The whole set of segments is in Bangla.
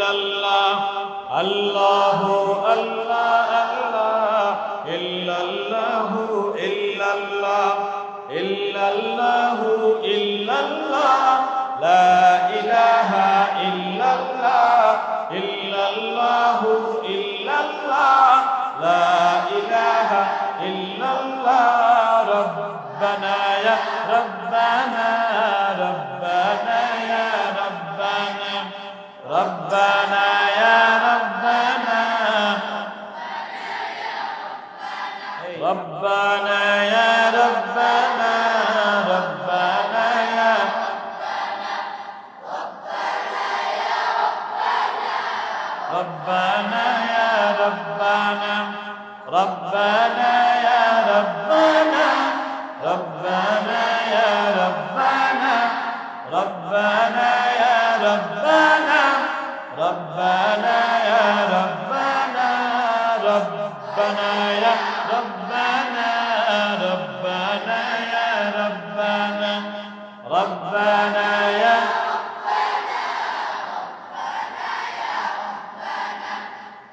إلا الله الله الله الله إلا الله إلا الله إلا الله إلا الله لا إله إلا الله ربنا يا ربنا ربنا يا ربنا يا ربنا ربنا يا ربنا ربنا يا ربنا ربنا يا ربنا ربنا يا ربنا ربنا يا ربنا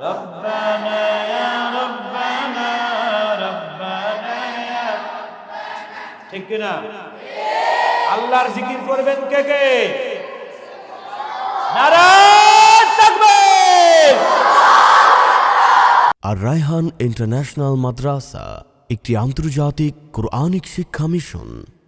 ربنا يا ربنا ربنا يا ঠিক কিনা আল্লাহর জিকির করবেন কে কে নারায়ণ তাকবীর আর রায়হান ইন্টারন্যাশনাল মাদ্রাসা একটি আন্তর্জাতিক কোরআনিক শিক্ষা মিশন